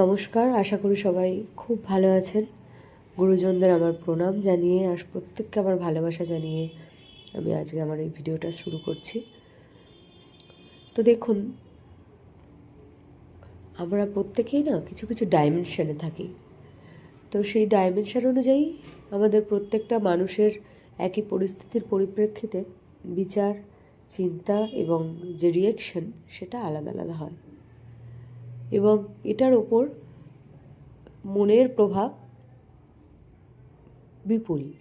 নমস্কার, আশা করি সবাই খুব ভালো আছেন। গুরুজনদের আমার প্রণাম জানিয়ে আর প্রত্যেককে আমার ভালোবাসা জানিয়ে আমি আজকে আমার এই ভিডিওটা শুরু করছি। তো দেখুন, আমরা প্রত্যেকেই না কিছু কিছু ডাইমেনশনে থাকি। তো সেই ডাইমেনশন অনুযায়ী আমাদের প্রত্যেকটা মানুষের একই পরিস্থিতির পরিপ্রেক্ষিতে বিচার, চিন্তা এবং যে রিয়েকশন সেটা আলাদা আলাদা হয়। এবং এটার ওপর মনের প্রভাব বিপুল।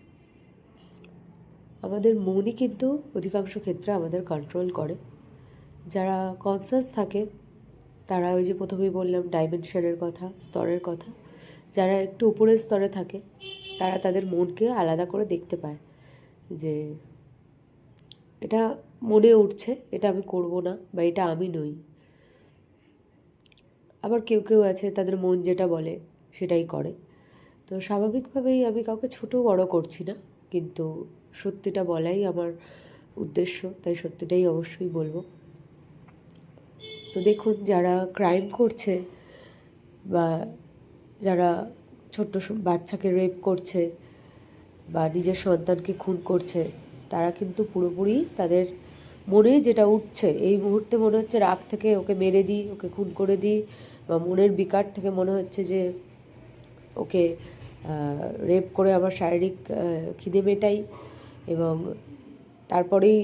আমাদের মনই কিন্তু অধিকাংশ ক্ষেত্রে আমাদের কন্ট্রোল করে। যারা কনসাস থাকে, তারা ওই যে প্রথমেই বললাম ডাইমেনশনের কথা, স্তরের কথা। যারা একটু উপরের স্তরে থাকে, তারা তাদের মনকে আলাদা করে দেখতে পায় যে এটা মনে উঠছে, এটা আমি করব না বা এটা আমি নই। আবার কেউ কেউ আছে তাদের মন যেটা বলে সেটাই করে। তো স্বাভাবিকভাবেই আমি কাউকে ছোটো বড় করছি না, কিন্তু সত্যিটা বলাই আমার উদ্দেশ্য, তাই সত্যিটাই অবশ্যই বলব। তো দেখুন, যারা ক্রাইম করছে বা যারা ছোট্ট বাচ্চাকে রেপ করছে বা নিজের সন্তানকে খুন করছে, তারা কিন্তু পুরোপুরি তাদের মনে যেটা উঠছে, এই মুহূর্তে মনে হচ্ছে রাগ থেকে ওকে মেরে দিই, ওকে খুন করে দিই বা মনের বিকার থেকে মনে হচ্ছে যে ওকে রেপ করে আমার শারীরিক খিদে মেটাই এবং তারপরেই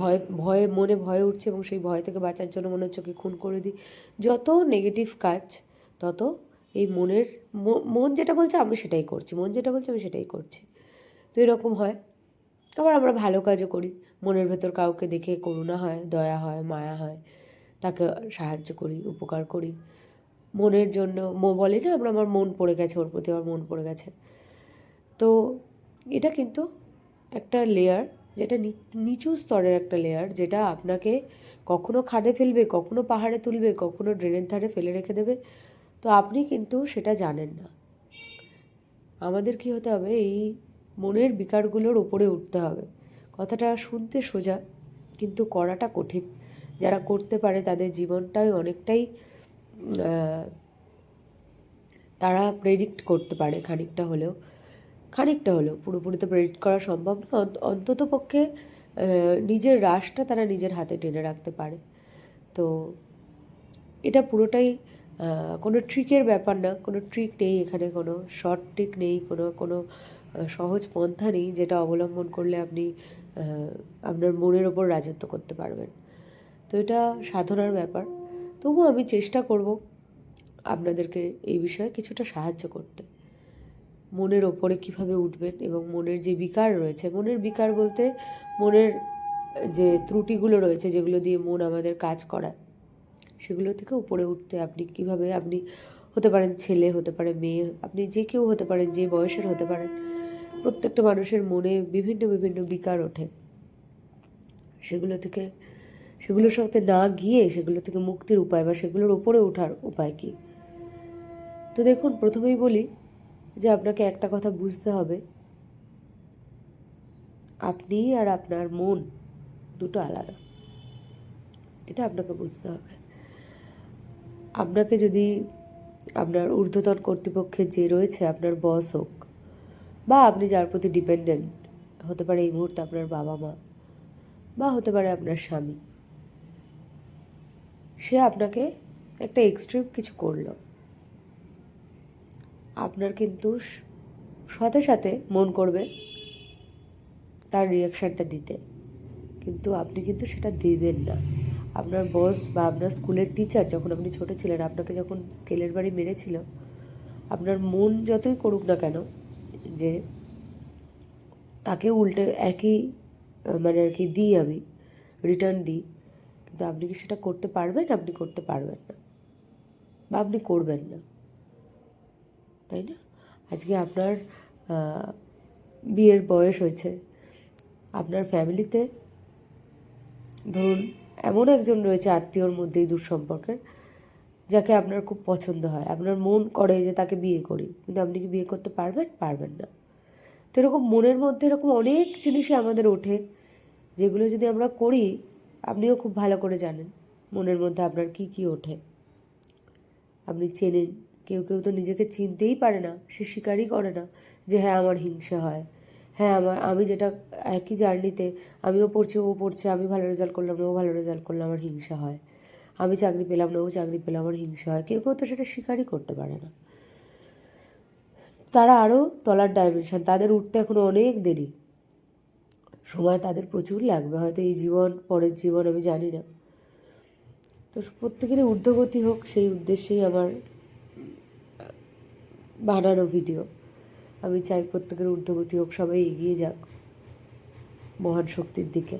ভয়, ভয়ে মনে ভয় উঠছে এবং সেই ভয় থেকে বাঁচার জন্য মনে হচ্ছে ওকে খুন করে দিই। যত নেগেটিভ কাজ, তত এই মনের মন যেটা বলছে আমি সেটাই করছি, মন যেটা বলছে আমি সেটাই করছি। তো এরকম হয়। আবার আমরা ভালো কাজও করি। মনের ভেতর কাউকে দেখে করুণা হয়, দয়া হয়, মায়া হয়, তাকে সাহায্য করি, উপকার করি। মনের জন্য, মো বলে না, আমরা আমার মন পড়ে গেছে, ওর প্রতি আমার মন পড়ে গেছে। তো এটা কিন্তু একটা লেয়ার যেটা নিচু স্তরের একটা লেয়ার যেটা আপনাকে কখনো খাদে ফেলবে, কখনো পাহাড়ে তুলবে, কখনো ড্রেনের ধারে ফেলে রেখে দেবে। তো আপনি কিন্তু সেটা জানেন না। আমাদের কি হতে হবে? এই মনের বিকারগুলোর উপরে উঠতে হবে। কথাটা শুনতে সোজা, কিন্তু করাটা কঠিন। যারা করতে পারে, তাদের জীবনটাই অনেকটাই তারা প্রেডিক্ট করতে পারে খানিকটা হলেও। খানিকটা হলেও, পুরোপুরি তো প্রেডিক্ট করা সম্ভব না। অন্ত- অন্তত পক্ষে নিজের রাশটা তারা নিজের হাতে টেনে রাখতে পারে। তো এটা পুরোটাই কোনো ট্রিকের ব্যাপার না। কোনো ট্রিক নেই এখানে, কোনো শর্ট ট্রিক নেই, কোনো কোনো সহজ পন্থা নেই যেটা অবলম্বন করলে আপনি আপনার মনের ওপর রাজত্ব করতে পারবেন। তো এটা সাধনার ব্যাপার। তবুও আমি চেষ্টা করব আপনাদেরকে এই বিষয়ে কিছুটা সাহায্য করতে। মনের ওপরে কীভাবে উঠবেন এবং মনের যে বিকার রয়েছে, মনের বিকার বলতে মনের যে ত্রুটিগুলো রয়েছে, যেগুলো দিয়ে মন আমাদের কাজ করায়, সেগুলো থেকে উপরে উঠতে আপনি কীভাবে, আপনি হতে পারেন ছেলে, হতে পারে মেয়ে, আপনি যে কেউ হতে পারেন, যে বয়সের হতে পারেন, প্রত্যেকটা মানুষের মনে বিভিন্ন বিভিন্ন বিকার ওঠে। সেগুলো থেকে সেগুলোর সাথে না গিয়ে সেগুলো থেকে মুক্তির উপায় বা সেগুলোর ওপরে ওঠার উপায় কী? তো দেখুন, প্রথমেই বলি যে আপনাকে একটা কথা বুঝতে হবে। আপনি আর আপনার মন দুটো আলাদা। এটা আপনাকে বুঝতে হবে। আপনাকে যদি আপনার ঊর্ধ্বতন কর্তৃপক্ষের যে রয়েছে, আপনার বস হোক, বা আপনি যার প্রতি ডিপেন্ডেন্ট হতে পারে এই মুহূর্তে আপনার বাবা মা, বা হতে পারে আপনার স্বামী সে আপনাকে একটা এক্সট্রিম কিছু করল। আপনার কিন্তু সাথে সাথে মন করবে তার রিয়াকশানটা দিতে। কিন্তু আপনি কিন্তু সেটা দিবেন না। আপনার বস বা আপনার স্কুলের টিচার যখন আপনি ছোট ছিলেন, আপনাকে যখন স্কেলের বাড়ি মেরেছিল, আপনার মন যতই করুক না কেন, যে তাকে উল্টে একই মানে আর কি দিই আমি রিটার্ন দিই কিন্তু আপনি কি সেটা করতে পারবেন? আপনি করতে পারবেন না। বা আপনি করবেন না। তাই না? আজকে আপনার বিয়ের বয়স হয়েছে। আপনার ফ্যামিলিতে ধরুন এমন একজন রয়েছে আত্মীয়র মধ্যেই দূর সম্পর্কের যাকে আপনার খুব পছন্দ হয়। আপনার মন করে যে তাকে বিয়ে করি, কিন্তু আপনি কি বিয়ে করতে পারবেন? পারবেন না। তো এরকম মনের মধ্যে এরকম অনেক জিনিসই আমাদের ওঠে, যেগুলো যদি আমরা করি আপনিও খুব ভালো করে জানেন মনের মধ্যে আপনার কি কি ওঠে। আপনি চেনেন, কেউ কেউ তো নিজেকে চিনতেই পারে না, সে স্বীকারই করে না যে হ্যাঁ আমার হিংসে হয়। হ্যাঁ আমার, আমি যেটা একই জার্নিতে, আমিও পড়ছি, ও পড়ছে, আমি ভালো রেজাল্ট করলাম না ও ভালো রেজাল্ট করলাম আমার হিংসা হয়। আমি চাকরি পেলাম না, ও চাকরি পেলাম আমার হিংসা হয়। কেউ কেউ তো সেটা স্বীকারই করতে পারে না। তারা আরও তলার ডাইমেনশন তাদের উঠতে এখনও অনেক দেরি। সময় তাদের প্রচুর লাগবে, হয়তো এই জীবন, পরের জীবন, আমি জানি না। তো প্রত্যেকেরই ঊর্ধ্বগতি হোক, সেই উদ্দেশ্যেই আমার বানানো ভিডিও। আমি চাই প্রত্যেকের ঊর্ধ্বগতি হোক, সবাই এগিয়ে যাক মহান শক্তির দিকে।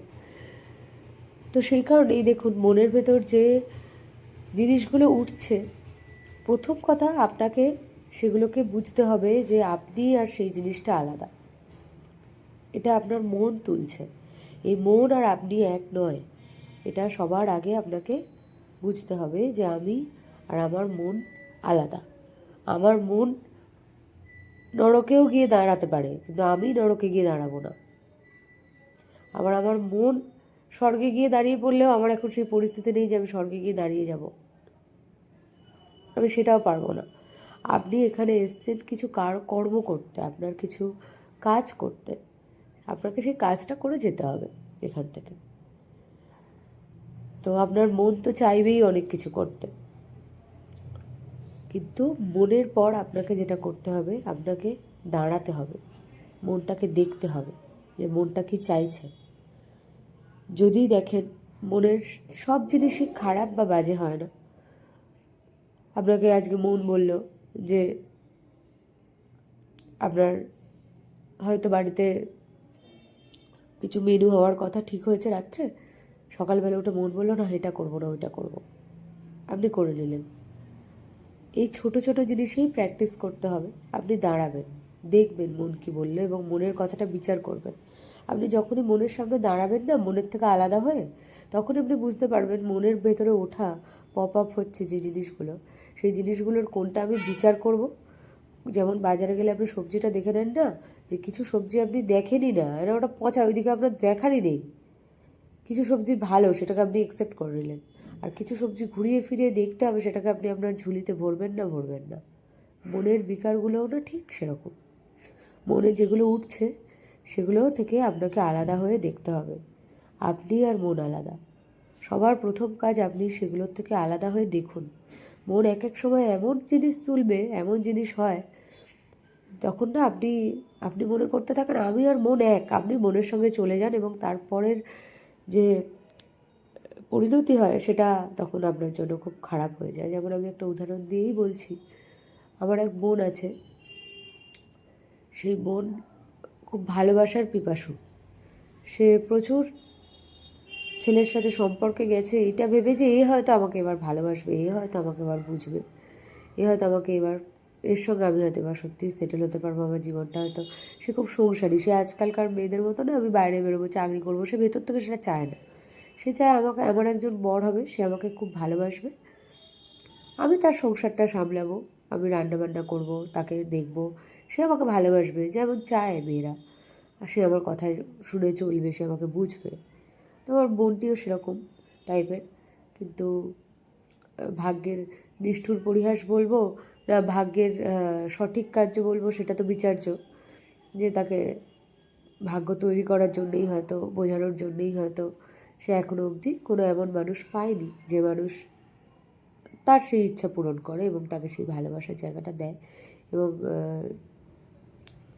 তো সেই কারণেই দেখুন, মনের ভেতর যে জিনিসগুলো উঠছে, প্রথম কথা আপনাকে সেগুলোকে বুঝতে হবে যে আপনি আর সেই জিনিসটা আলাদা। এটা আপনার মন তুলছে। এই মন আর আপনি এক নয়। এটা সবার আগে আপনাকে বুঝতে হবে যে আমি আর আমার মন আলাদা। আমার মন নরকেও গিয়ে দাঁড়াতে পারে, কিন্তু আমি নরকে গিয়ে দাঁড়াবো না। আবার আমার মন স্বর্গে গিয়ে দাঁড়িয়ে পড়লেও আমার এখন সেই পরিস্থিতি নেই যে আমি স্বর্গে গিয়ে দাঁড়িয়ে যাব। আমি সেটাও পারব না। আপনি এখানে এসছেন কিছু কার কর্ম করতে, আপনার কিছু কাজ করতে। আপনাকে সেই কাজটা করে যেতে হবে এখান থেকে। তো আপনার মন তো চাইবেই অনেক কিছু করতে। কিন্তু মনের পর আপনাকে যেটা করতে হবে, আপনাকে দাঁড়াতে হবে। মনটাকে দেখতে হবে যে মনটা কি চাইছে। যদি দেখেন মনের সব জিনিসই খারাপ বা বাজে হয় না। আপনাকে আজকে মন বলল যে আপনার হয়তো বাড়িতে কিছু মেনু হওয়ার কথা ঠিক হয়েছে রাত্রে? সকালবেলা ওটা মন বলল, না, এটা করব না, ওইটা করব। আপনি করে নিলেন। এই ছোট ছোট জিনিসেই প্র্যাকটিস করতে হবে। আপনি দাঁড়াবেন, দেখবেন মন কি বলল এবং মনের কথাটা বিচার করবেন। আপনি যখনই মনের সামনে দাঁড়াবেন না, মনের থেকে আলাদা হয়ে তখন আপনি বুঝতে পারবেন মনের ভেতরে ওঠা পপ আপ হচ্ছে যে জিনিসগুলো। সেই জিনিসগুলোর কোনটা আমি বিচার করব? যেমন বাজারে গেলে আপনি সবজিটা দেখে নেন না, যে কিছু সবজি আপনি দেখেনই না, এরা ওটা পচা, ওইদিকে আপনার দেখারই নেই। কিছু সবজি ভালো, সেটাকে আপনি অ্যাকসেপ্ট করে নিলেন। আর কিছু সবজি ঘুরিয়ে ফিরিয়ে দেখতে হবে, সেটাকে আপনি আপনার ঝুলিতে ভরবেন না ভরবেন না। মনের বিকারগুলোও না ঠিক সেরকম। মনে যেগুলো উঠছে সেগুলো থেকে আপনাকে আলাদা হয়ে দেখতে হবে। আপনি আর মন আলাদা। সবার প্রথম কাজ আপনি সেগুলোর থেকে আলাদা হয়ে দেখুন। মন এক এক সময় এমন জিনিস তুলবে, এমন জিনিস হয়, তখন না আপনি আপনি মনে করতে থাকেন আমি আর মন এক, আপনি মনের সঙ্গে চলে যান এবং তারপরের যে পরিণতি হয় সেটা তখন আপনার জন্য খুব খারাপ হয়ে যায়। যেমন আমি একটা উদাহরণ দিয়েই বলছি, আমার এক বোন আছে, সেই বোন খুব ভালোবাসার পিপাসু, সে প্রচুর ছেলের সাথে সম্পর্কে গেছে এটা ভেবে যে এ হয়তো আমাকে এবার ভালোবাসবে, এ হয়তো আমাকে এবার বুঝবে, এ হয়তো আমাকে এবার, এর সঙ্গে আমি হয়তো এবার সত্যি সেটেল হতে পারব আমার জীবনটা হয়তো। সে খুব সংসারী, সে আজকালকার মেয়েদের মতো না, আমি বাইরে বেরোবো, চাকরি করব, সে ভেতর থেকে সেটা চায় না। সে চায় আমাকে, এমন একজন বর হবে, সে আমাকে খুব ভালোবাসবে। আমি তার সংসারটা সামলাবো, আমি রান্নাবান্না করব, তাকে দেখব, সে আমাকে ভালোবাসবে, যেমন চায় মেয়েরা। আর সে আমার কথায় শুনে চলবে, সে আমাকে বুঝবে। তো আমার বোনটিও সেরকম টাইপের কিন্তু ভাগ্যের নিষ্ঠুর পরিহাস বলব না, ভাগ্যের সঠিক কার্য বলব সেটা তো বিচার্য। যে তাকে ভাগ্য তৈরি করার জন্যই হয়তো, বোঝানোর জন্যই হয়তো সে এখনও অবধি কোনো এমন মানুষ পায়নি যে মানুষ তার সেই ইচ্ছা পূরণ করে এবং তাকে সেই ভালোবাসার জায়গাটা দেয়। এবং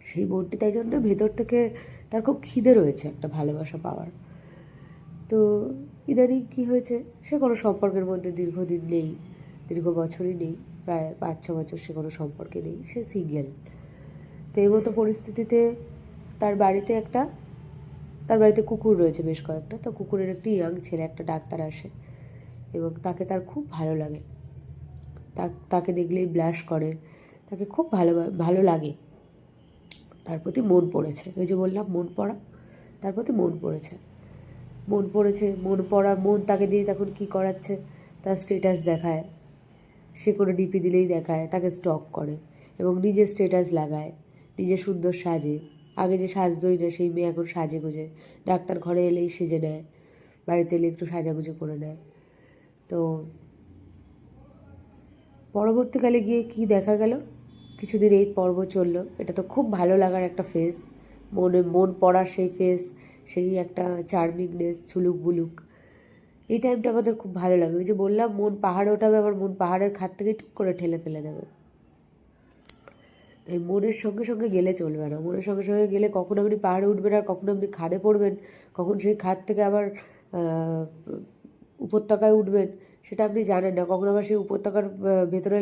সেই বোনটি তাই জন্য ভেতর থেকে তার খুব খিদে রয়েছে একটা ভালোবাসা পাওয়ার। তো ইদানিং কী হয়েছে? সে কোনো সম্পর্কের মধ্যে দীর্ঘদিন নেই, দীর্ঘ বছরই নেই, প্রায় পাঁচ, ছ বছর সে কোনো সম্পর্কে নেই, সে সিঙ্গেল। তো এই মতো পরিস্থিতিতে তার বাড়িতে একটা, তার বাড়িতে কুকুর রয়েছে বেশ কয়েকটা, তো কুকুরের একটি ইয়াং ছেলে, একটা ডাক্তার আসে এবং তাকে তার খুব ভালো লাগে। তাকে দেখলেই ব্লাশ করে, তাকে খুব ভালো ভালো লাগে। তার প্রতি মন পড়েছে, ওই যে বললাম মন পড়া, তার প্রতি মন পড়েছে। মন পড়েছে, মন পড়া, মন তাকে দিয়ে তখন কি করাচ্ছে? তার স্টেটাস দেখায়। সে কোনো ডিপি দিলেই দেখায়, তাকে স্টক করে এবং নিজের স্টেটাস লাগায়, নিজে সুন্দর সাজে। আগে যে সাজদই না, সেই মেয়ে এখন সাজে গুজে। ডাক্তার ঘরে এলেই সেজে নেয়, বাড়িতে এলে একটু সাজাগুজো করে নেয়। তো পরবর্তীকালে গিয়ে কি দেখা গেল? কিছুদিন এই পর্ব চলল। এটা তো খুব ভালো লাগার একটা ফেস মনে, মন পড়ার সেই ফেস সেই একটা চার্মিংনেস ছুলুক বুলুক। এই টাইমটা আমাদের খুব ভালো লাগে। ওই যে বললাম, মন পাহাড়ে ওঠাবে, আবার মন পাহাড়ের খাত থেকে টুক করে ঠেলে ফেলে দেবে। তাই মনের সঙ্গে সঙ্গে গেলে চলবে না। মনের সঙ্গে সঙ্গে গেলে কখন আপনি পাহাড়ে উঠবেন আর কখন আপনি খাদে পড়বেন, কখন সেই খাদ থেকে আবার উপত্যকায় উঠবেন, সেটা আপনি জানেন না। কখন আবার সেই উপত্যকার ভেতরে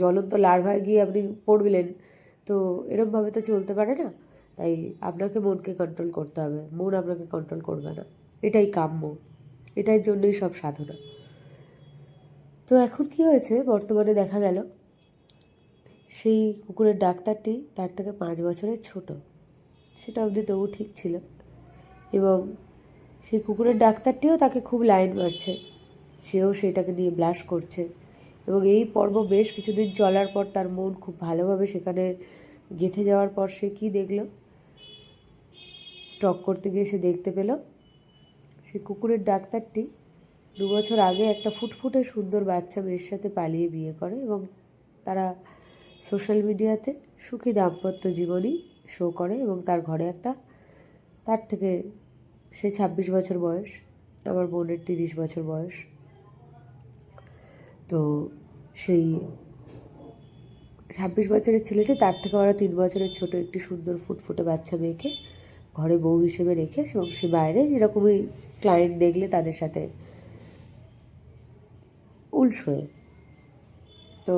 জ্বলন্ত লার্ভায় গিয়ে আপনি পড়বেন। তো এরমভাবে তো চলতে পারে না। তাই আপনাকে মনকে কন্ট্রোল করতে হবে। মন আপনাকে কন্ট্রোল করবে না। এটাই কাম্য। এটার জন্যই সব সাধনা। তো এখন কি হয়েছে? বর্তমানে দেখা গেল, সেই কুকুরের ডাক্তারটি তার থেকে পাঁচ বছরের ছোট। সেটা অবধি তবু ঠিক ছিল। এবং সেই কুকুরের ডাক্তারটিও তাকে খুব লাইন মারছে। সেও সেটাকে নিয়ে ব্লাশ করছে। এবং এই পর্ব বেশ কিছুদিন চলার পর তার মন খুব ভালোভাবে সেখানে গেঁথে যাওয়ার পর সে কী দেখল? স্টক করতে গিয়ে সে দেখতে পেল, সেই কুকুরের ডাক্তারটি দু বছর আগে একটা ফুটফুটে সুন্দর বাচ্চা মেয়ের সাথে পালিয়ে বিয়ে করে এবং তারা সোশ্যাল মিডিয়াতে সুখী দাম্পত্য জীবনই শো করে এবং তার ঘরে একটা, তার থেকে সে ছাব্বিশ বছর বয়স, আমার বোনের তিরিশ বছর বয়স। তো সেই ছাব্বিশ বছরের ছেলেটি, তার থেকে ওরা তিন বছরের ছোট একটি সুন্দর ফুটফুটে বাচ্চা মেয়েকে ঘরে বউ হিসেবে রেখে সে বাইরে এরকমই ক্লায়েন্ট দেখলে তাদের সাথে উলস হয়ে। তো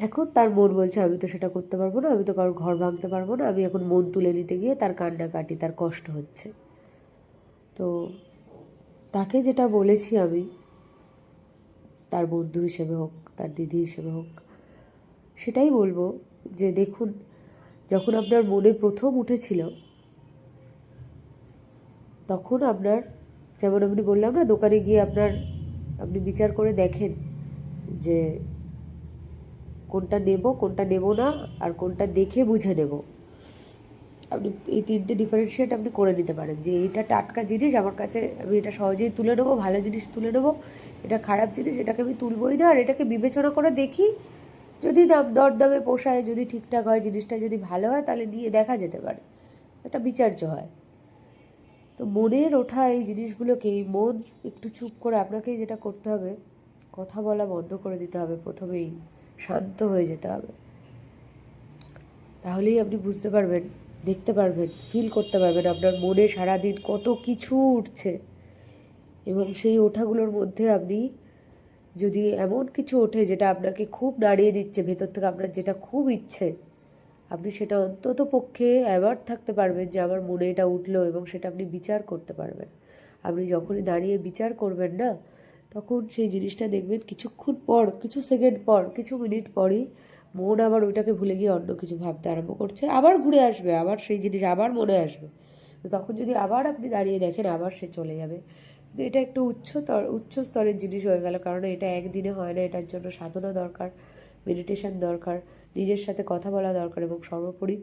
এখন তার মন বলছে, আমি তো সেটা করতে পারব না, আমি তো কারোর ঘর ভাঙতে পারব না, আমি এখন মন তুলে নিতে গিয়ে তার কান্নাকাটি তার কষ্ট হচ্ছে। তো তাকে যেটা বলেছি আমি, তার বন্ধু হিসেবে হোক, তার দিদি হিসেবে হোক, সেটাই বলব যে দেখুন যখন আপনার মনে প্রথম উঠেছিল, তখন আপনার, যেমন আপনি বললাম না, দোকানে গিয়ে আপনার, আপনি বিচার করে দেখেন যে কোনটা নেব কোনটা নেব না, আর কোনটা দেখে বুঝে নেব। আপনি এই তিনটে ডিফারেন্সিয়েট আপনি করে নিতে পারেন যে এইটা টাটকা জিনিস, আমার কাছে আমি এটা সহজেই তুলে নেব, ভালো জিনিস তুলে নেব, এটা খারাপ জিনিস, এটাকে আমি তুলবই না, আর এটাকে বিবেচনা করে দেখি যদি দাম দরদামে পোষায়, যদি ঠিকঠাক হয়, জিনিসটা যদি ভালো হয়, তাহলে নিয়ে দেখা যেতে পারে। একটা বিচার্য হয়। তো মনের ওঠা এই জিনিসগুলোকে মন একটু চুপ করে আপনাকেই যেটা করতে হবে, কথা বলা বন্ধ করে দিতে হবে, প্রথমেই শান্ত হয়ে যেতে হবে। তাহলেই আপনি বুঝতে পারবেন, দেখতে পারবেন ফিল করতে পারবেন আপনার মনে সারাদিন কত কিছু উঠছে। এবং সেই ওঠাগুলোর মধ্যে আপনি যদি এমন কিছু ওঠে যেটা আপনাকে খুব নাড়িয়ে দিচ্ছে, ভেতর থেকে আপনার যেটা খুব ইচ্ছে, আপনি সেটা অন্তত পক্ষে অ্যাওয়ার্ড থাকতে পারবেন যে আমার মনে এটা উঠল এবং সেটা আপনি বিচার করতে পারবেন। আপনি যখনই দাঁড়িয়ে বিচার করবেন না, তখন সেই জিনিসটা দেখবেন কিছুক্ষণ পর, কিছু সেকেন্ড পর, কিছু মিনিট পরই মন আবার ওইটাকে ভুলে গিয়ে অন্য কিছু ভাবতে আরম্ভ করছে। আবার ঘুরে আসবে, আবার সেই জিনিস আবার মনে আসবে। তো তখন যদি আবার আপনি দাঁড়িয়ে দেখেন, আবার সে চলে যাবে। কিন্তু এটা একটু উচ্চতর উচ্চ স্তরের জিনিস হয়ে গেল। কারণ এটা একদিনে হয় না, এটার জন্য সাধনা দরকার মেডিটেশন দরকার, নিজের সাথে কথা বলা দরকার এবং সর্বোপরি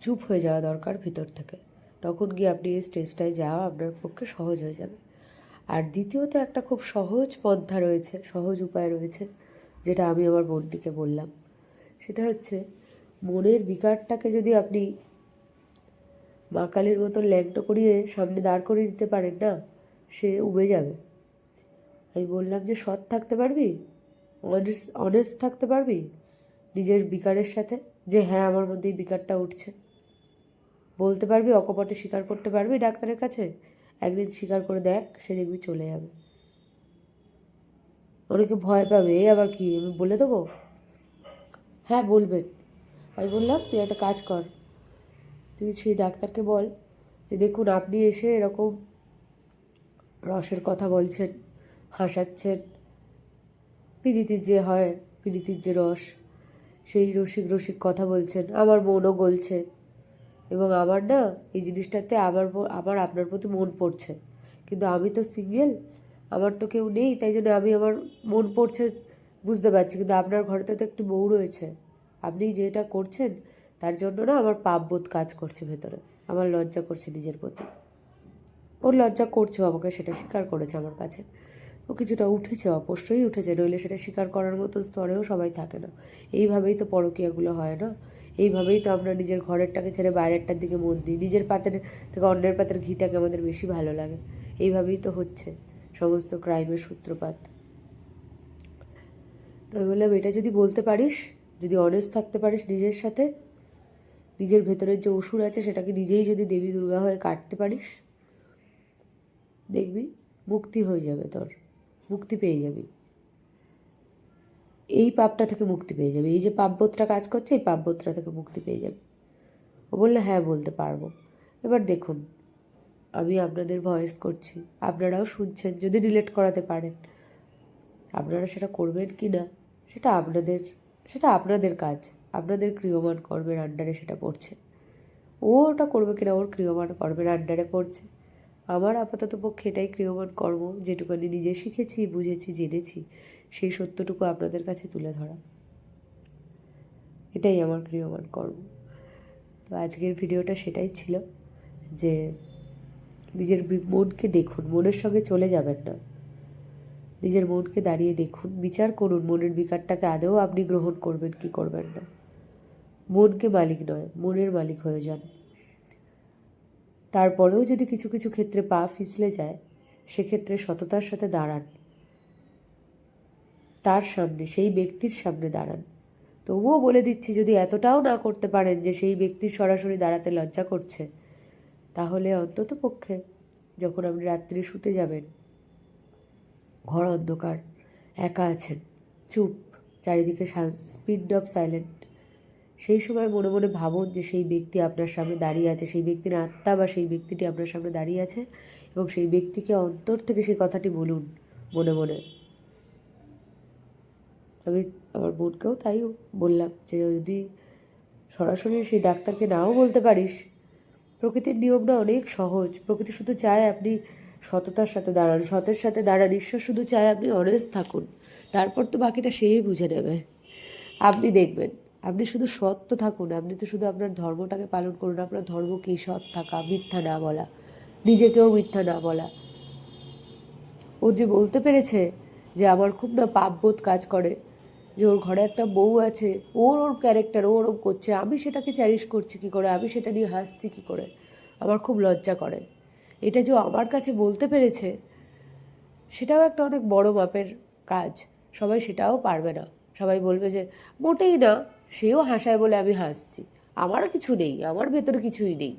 চুপ হয়ে যাওয়া দরকার ভিতর থেকে। তখন গিয়ে আপনি এই স্টেজটায় যাওয়া আপনার পক্ষে সহজ হয়ে যাবে। আর দ্বিতীয়ত একটা খুব সহজ পন্থা রয়েছে, সহজ উপায় রয়েছে, যেটা আমি আমার বোনটিকে বললাম। সেটা হচ্ছে, মনের বিকারটাকে যদি আপনি মা কালীর মতো ল্যাংটো করিয়ে সামনে দাঁড় করিয়ে দিতে পারেন না, সে উবে যাবে। আমি বললাম যে, সৎ থাকতে পারবি? অনেস্ট অনেস্ট থাকতে পারবি? নিজের বিকারের সাথে? যে হ্যাঁ আমার মধ্যে এই বিকারটা উঠছে। বলতে পারবি, অকপটে স্বীকার করতে পারবি ডাক্তারের কাছে? একদিন স্বীকার করে দেখ, সে দেখবি চলে যাবে। অনেকে ভয় পাবে এই আবার কি? আমি বলে দেবো? হ্যাঁ বলবেন আমি বললাম, তুই একটা কাজ কর। তুই সেই ডাক্তারকে বল যে, দেখুন, আপনি এসে এরকম রসের কথা বলছেন, হাসাচ্ছেন। পিড়িতির যে হয় পিড়িতির যে রস, সেই রসিক রসিক কথা বলছেন। আমার মনও গলছে। এবং আমার না, এই জিনিসটাতে আমার আমার আপনার প্রতি মন পড়ছে। কিন্তু আমি তো সিঙ্গেল, আমার তো কেউ নেই, তাই জন্য আমি আমার মন পড়ছে বুঝতে পারছি। কিন্তু আপনার ঘরেতে তো একটি বউ রয়েছে। আপনি যেটা করছেন তার জন্য না আমার পাপবোধ কাজ করছে ভেতরে। আমার লজ্জা করছে নিজের প্রতি। ওর লজ্জা করছেও আমাকে সেটা স্বীকার করেছে আমার কাছে। ও কিছুটা উঠেছে অবশ্যই উঠেছে, নইলে সেটা স্বীকার করার মতো স্তরেও সবাই থাকে না। এইভাবেই তো পরকীয়াগুলো হয় না? এইভাবেই তো আমরা নিজের ঘরেরটাকে ছেড়ে বাইরেরটার দিকে মন দিই। নিজের পাতের থেকে অন্যের পাতের ঘিটাকে আমাদের বেশি ভালো লাগে। এইভাবেই তো হচ্ছে সমস্ত ক্রাইমের সূত্রপাত। তো আমি বললাম, এটা যদি বলতে পারিস, যদি অনেস্ট থাকতে পারিস নিজের সাথে নিজের ভেতরের যে অসুর আছে, সেটাকে নিজেই যদি দেবী দুর্গা হয়ে কাটতে পারিস, দেখবি মুক্তি হয়ে যাবে তোর, মুক্তি পেয়ে যাবি। এই পাপটা থেকে মুক্তি পেয়ে যাবে। এই যে পাপবোধটা কাজ করছে, এই পাপবোধটা থেকে মুক্তি পেয়ে যাবে। ও বললে হ্যাঁ বলতে পারব। এবার দেখুন, আমি আপনাদের ভয়েস করছি। আপনারাও শুনছেন, যদি রিলেট করাতে পারেন। আপনারা সেটা করবেন কি না, সেটা আপনাদের সেটা আপনাদের কাজ। আপনাদের ক্রিয়মান কর্মের আন্ডারে সেটা পড়ছে। ও ওটা করবে কিনা, ওর ক্রিয়মান কর্মের আন্ডারে পড়ছে। আমার আপাতত পক্ষে এটাই ক্রিয়মান কর্ম যেটুকুনি নিজে শিখেছি, বুঝেছি, জেনেছি, সেই সত্যটুকু আপনাদের কাছে তুলে ধরা। এটাই আমার ক্রিয়মান কর্ম। তো আজকের ভিডিওটা সেটাই ছিল, যে নিজের মনকে দেখুন, মনের সঙ্গে চলে যাবেন না। নিজের মনকে দাঁড়িয়ে দেখুন, বিচার করুন, মনের বিকারটাকে আদৌ আপনি গ্রহণ করবেন, কি করবেন না। মনকে মালিক নয়, মনের মালিক হয়ে যান। তারপরেও যদি কিছু কিছু ক্ষেত্রে পা ফিসলে যায়, সেক্ষেত্রে সততার সাথে দাঁড়ান। তার সামনে, সেই ব্যক্তির সামনে দাঁড়ান। তবুও বলে দিচ্ছি, যদি এতটাও না করতে পারেন যে সেই ব্যক্তির সরাসরি দাঁড়াতে লজ্জা করছে, তাহলে অন্তত পক্ষে যখন আপনি রাত্রে শুতে যাবেন, ঘর অন্ধকার, একা আছেন, চুপ, চারিদিকে স্পিড অফ সাইলেন্ট। সেই সময় মনে মনে ভাবুন যে সেই ব্যক্তি আপনার সামনে দাঁড়িয়ে আছে, সেই ব্যক্তির আত্মা বা সেই ব্যক্তিটি আপনার সামনে দাঁড়িয়ে আছে এবং সেই ব্যক্তিকে অন্তর থেকে সেই কথাটি বলুন মনে মনে। আমি আমার বোনকেও তাই বললাম যে যদি সরাসরি সেই ডাক্তারকে নাও বলতে পারিস, প্রকৃতির নিয়মটা অনেক সহজ। প্রকৃতি শুধু চায় আপনি সততার সাথে দাঁড়ান, সতের সাথে দাঁড়ান, ঈশ্বর শুধু চায় আপনি অনেস্ট থাকুন। তারপর তো বাকিটা সেই বুঝে নেবে। আপনি দেখবেন। আপনি শুধু সৎ তো থাকুন, আপনি তো শুধু আপনার ধর্মটাকে পালন করুন, আপনার ধর্ম কী সৎ থাকা, মিথ্যা না বলা, নিজেকেও মিথ্যা না বলা। ও যে বলতে পেরেছে যে আমার খুব না পাপবোধ কাজ করে, যে ওর ঘরে একটা বউ আছে, ওর ওর ক্যারেক্টার ও ওরম করছে, আমি সেটাকে চ্যারিশ করছি কী করে, আমি সেটা নিয়ে হাসছি কী করে, আমার খুব লজ্জা করে। এটা যে আমার কাছে বলতে পেরেছে, সেটাও একটা অনেক বড় মাপের কাজ, সবাই সেটাও পারবে না। সবাই বলবে যে মোটেই না সেও হাসায় বলে আমি হাসছি। আমারও কিছু নেই, আমার ভেতরে কিছুই নেই।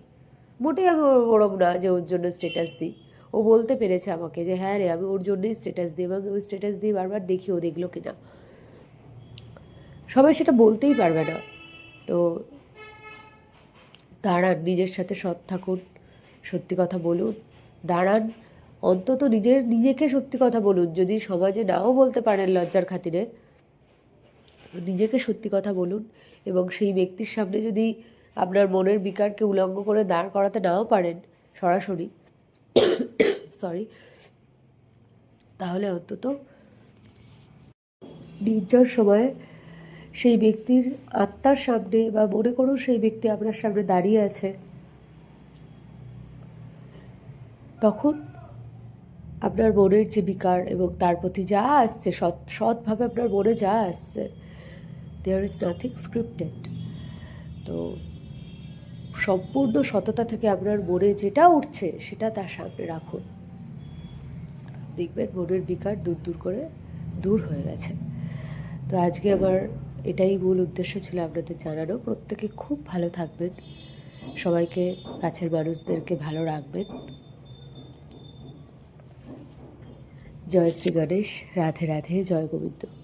মোটেই আমি ওর ওরম না যে ওর জন্য স্ট্যাটাস দিই। ও বলতে পেরেছে আমাকে যে হ্যাঁ রে, আমি ওর জন্যই স্ট্যাটাস দিই এবং আমি স্ট্যাটাস দিই বারবার দেখি ও দেখল কিনা। সবাই সেটা বলতেই পারবে না। তো দাঁড়ান, নিজের সাথে সৎ থাকুন, সত্যি কথা বলুন। দাঁড়ান, অন্তত নিজের, নিজেকে সত্যি কথা বলুন। যদি সমাজে নাও বলতে পারেন লজ্জার খাতিরে নিজেকে সত্যি কথা বলুন এবং সেই ব্যক্তির সামনে যদি আপনার মনের বিকারকে উলঙ্গ করে দাঁড় করাতে নাও পারেন সরাসরি সরি তাহলে অন্তত নির্জন সময়ে সেই ব্যক্তির আত্মার সামনে বা মনে করুন সেই ব্যক্তি আপনার সামনে দাঁড়িয়ে আছে, তখন আপনার মনের যে বিকার এবং তার প্রতি যা আসছে, সৎ, সৎভাবে আপনার মনে যা আসছে দেয়ার ইজ নাথিং স্ক্রিপ্টেড তো সম্পূর্ণ সততা থেকে আপনার মনে যেটা উঠছে, সেটা তার সামনে রাখুন। দেখবেন মনের বিকার দূর দূর করে দূর হয়ে গেছে। তো আজকে আমার এটাই মূল উদ্দেশ্য ছিল আপনাদের জানানো। প্রত্যেকে খুব ভালো থাকবেন। সবাইকে কাছের মানুষদেরকে ভালো রাখবেন। জয় শ্রী গণেশ। রাধে রাধে, জয় গোবিন্দ।